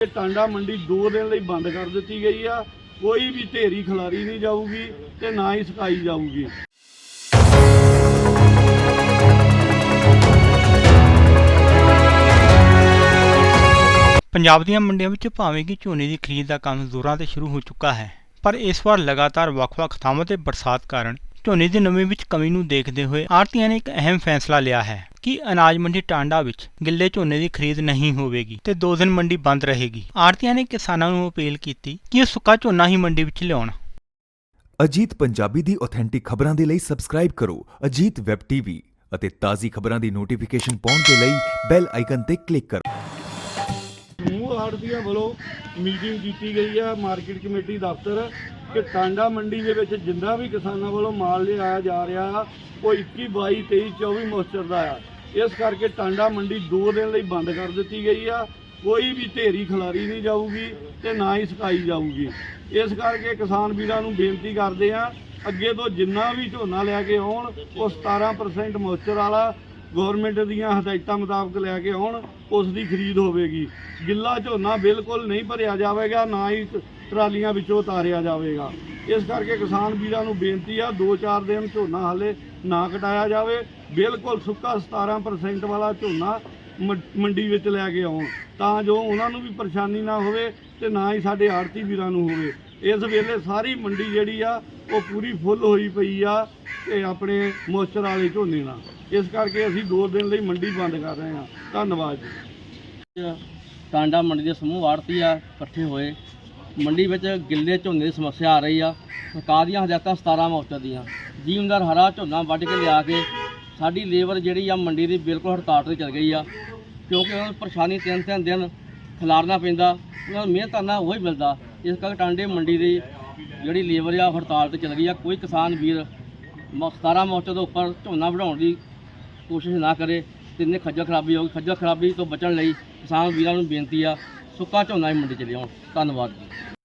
ਟਾਂਡਾ ਮੰਡੀ 2 ਦਿਨ ਲਈ ਬੰਦ ਕਰ ਦਿੱਤੀ ਗਈ ਆ। ਕੋਈ ਵੀ ਢੇਰੀ ਖਿਲਾਰੀ ਨਹੀਂ ਜਾਊਗੀ ਤੇ ਨਾ ਹੀ ਸਕਾਈ ਜਾਊਗੀ। ਪੰਜਾਬ ਦੀਆਂ ਮੰਡੀਆਂ ਵਿੱਚ ਭਾਵੇਂ ਕਿ ਝੋਨੇ ਦੀ ਖਰੀਦ ਦਾ ਕੰਮ ਜ਼ੋਰਾਂ ਤੇ ਸ਼ੁਰੂ ਹੋ ਚੁੱਕਾ ਹੈ, ਪਰ ਇਸ ਵਾਰ ਲਗਾਤਾਰ ਵੱਖ-ਵੱਖ ਥਾਵਾਂ ਤੇ ਬਰਸਾਤ ਕਾਰਨ ਝੋਨੇ ਦੀ ਨਮੀ ਵਿੱਚ ਕਮੀ ਨੂੰ ਦੇਖਦੇ ਹੋਏ ਆੜਤੀਆਂ ਨੇ ਇੱਕ ਅਹਿਮ ਫੈਸਲਾ ਲਿਆ ਹੈ। ਕਿ ਅਨਾਜ ਮੰਡੀ ਟਾਂਡਾ ਵਿੱਚ ਗਿੱਲੇ ਝੋਨੇ ਦੀ ਖਰੀਦ ਨਹੀਂ ਹੋਵੇਗੀ ਤੇ 2 ਦਿਨ ਮੰਡੀ ਬੰਦ ਰਹੇਗੀ। ਆੜ੍ਹਤੀਆਂ ਨੇ ਕਿਸਾਨਾਂ ਨੂੰ ਅਪੀਲ ਕੀਤੀ ਕਿ ਉਹ ਸੁੱਕਾ ਝੋਨਾ ਹੀ ਮੰਡੀ ਵਿੱਚ ਲਿਆਉਣ। ਅਜੀਤ ਪੰਜਾਬੀ ਦੀ ਆਥੈਂਟਿਕ ਖਬਰਾਂ ਦੇ ਲਈ ਸਬਸਕ੍ਰਾਈਬ ਕਰੋ ਅਜੀਤ ਵੈਬ ਟੀਵੀ ਅਤੇ ਤਾਜ਼ੀ ਖਬਰਾਂ ਦੀ ਨੋਟੀਫਿਕੇਸ਼ਨ ਪਾਉਣ ਦੇ ਲਈ ਬੈਲ ਆਈਕਨ ਤੇ ਕਲਿੱਕ ਕਰੋ। ਸਮੂਹ ਆੜ੍ਹਤੀਆਂ ਵੱਲੋਂ ਮੀਟਿੰਗ ਕੀਤੀ ਗਈ ਆ ਮਾਰਕੀਟ ਕਮੇਟੀ ਦਫ਼ਤਰ। ਕਿ ਟਾਂਡਾ ਮੰਡੀ ਦੇ ਵਿੱਚ ਜਿੰਨਾ ਵੀ ਕਿਸਾਨਾਂ ਵੱਲੋਂ ਮਾਲ ਲਿਆਇਆ ਜਾ ਰਿਹਾ, ਉਹ 21 22 23 24 ਮੋਸਚਰ ਦਾ ਆ। ਇਸ ਕਰਕੇ ਟਾਂਡਾ ਮੰਡੀ 2 ਦਿਨ ਲਈ ਬੰਦ ਕਰ ਦਿੱਤੀ ਗਈ ਆ। ਕੋਈ ਵੀ ਢੇਰੀ ਖਿਲਾਰੀ ਨਹੀਂ ਜਾਊਗੀ ਤੇ ਨਾ ਹੀ ਸਕਾਈ ਜਾਊਗੀ। ਇਸ ਕਰਕੇ ਕਿਸਾਨ ਵੀਰਾਂ ਨੂੰ ਬੇਨਤੀ ਕਰਦੇ ਆ, ਅੱਗੇ ਤੋਂ ਜਿੰਨਾ ਵੀ ਝੋਨਾ ਲੈ ਕੇ ਆਉਣ, ਉਹ 17% ਮੋਚਰ ਵਾਲਾ ਗਵਰਨਮੈਂਟ ਦੀਆਂ ਹਦਾਇਤਾਂ ਮੁਤਾਬਕ ਲੈ ਕੇ ਆਉਣ, ਉਸ ਦੀ ਖਰੀਦ ਹੋਵੇਗੀ। ਗਿੱਲਾ ਝੋਨਾ ਬਿਲਕੁਲ ਨਹੀਂ ਭਰਿਆ ਜਾਵੇਗਾ, ਨਾ ਹੀ ਟਰਾਲੀਆਂ ਵਿੱਚੋਂ ਉਤਾਰਿਆ ਜਾਵੇਗਾ। ਇਸ ਕਰਕੇ ਕਿਸਾਨ ਵੀਰਾਂ ਨੂੰ ਬੇਨਤੀ ਆ 2-4 ਦਿਨ ਝੋਨਾ ਹਾਲੇ ਨਾ ਕਟਾਇਆ ਜਾਵੇ। ਬਿਲਕੁਲ ਸੁੱਕਾ 17% ਵਾਲਾ ਝੋਨਾ ਮੰਡੀ ਵਿੱਚ ਲੈ ਕੇ ਆਉਣ। ਤਾਂ ਜੋ ਉਹਨਾਂ ਨੂੰ ਵੀ ਪਰੇਸ਼ਾਨੀ ਨਾ ਹੋਵੇ ਤੇ ਨਾ ਹੀ ਸਾਡੇ ਆੜਤੀ ਵੀਰਾਂ ਨੂੰ ਹੋਵੇ। ਇਸ ਵੇਲੇ ਸਾਰੀ ਮੰਡੀ ਜਿਹੜੀ ਆ, ਉਹ ਪੂਰੀ ਫੁੱਲ ਹੋਈ ਪਈ ਆ ਤੇ ਆਪਣੇ ਮੋਇਸਚਰ ਵਾਲੇ ਝੋਨੇ ਨਾਲ। ਇਸ ਕਰਕੇ ਅਸੀਂ 2 ਦਿਨ ਲਈ ਮੰਡੀ ਬੰਦ ਕਰ ਰਹੇ ਹਾਂ। ਧੰਨਵਾਦ ਜੀ। ਟਾਂਡਾ ਮੰਡੀ ਦੇ ਸਮੂਹ ਆੜਤੀ ਆ, ਇਕੱਠੇ ਹੋਏ। ਮੰਡੀ ਵਿੱਚ ਗਿੱਲੇ ਝੋਨੇ ਦੀ ਸਮੱਸਿਆ ਆ ਰਹੀ ਆ। ਸਰਕਾਰ ਦੀਆਂ ਹਦਾਇਤਾਂ 17 ਮੌਕੇ ਦੀਆਂ। ਜੀਵਨਦਾਰ ਹਰਾ ਝੋਨਾ ਵੱਢ ਕੇ ਲਿਆ ਕੇ ਸਾਡੀ ਲੇਬਰ ਜਿਹੜੀ ਆ ਮੰਡੀ ਦੀ ਬਿਲਕੁਲ ਹੜਤਾਲ ਤੇ ਚੱਲ ਗਈ ਆ। ਕਿਉਂਕਿ ਉਹਨਾਂ ਨੂੰ ਪਰੇਸ਼ਾਨੀ ਤਿੰਨ ਤਿੰਨ ਦਿਨ ਖਿਲਾਰਨਾ ਪੈਂਦਾ, ਉਹਨਾਂ ਨੂੰ ਮਿਹਨਤ ਕਰਨਾ ਉਹ ਹੀ ਮਿਲਦਾ। ਇਸ ਕਰਕੇ ਟਾਂਡੇ ਮੰਡੀ ਦੀ ਜਿਹੜੀ ਲੇਬਰ ਆ ਹੜਤਾਲ ਤੇ ਚੱਲ ਗਈ ਆ। ਕੋਈ ਕਿਸਾਨ ਵੀਰ ਮ- 17 ਮੌਕੇ ਤੋਂ ਉੱਪਰ ਝੋਨਾ ਵਧਾਉਣ ਦੀ ਕੋਸ਼ਿਸ਼ ਨਾ ਕਰੇ, ਤੇ ਖੱਜਲ ਖਰਾਬੀ ਹੋਗੀ ਖੱਜਲ ਖਰਾਬੀ ਤੋਂ ਬਚਣ ਲਈ ਕਿਸਾਨ ਵੀਰਾਂ ਨੂੰ ਬੇਨਤੀ ਆ ਸੁੱਕਾ ਝੋਨਾ ਹੀ ਮੰਡੀ ਚ ਲਿਆਉਣ। ਧੰਨਵਾਦ ਜੀ।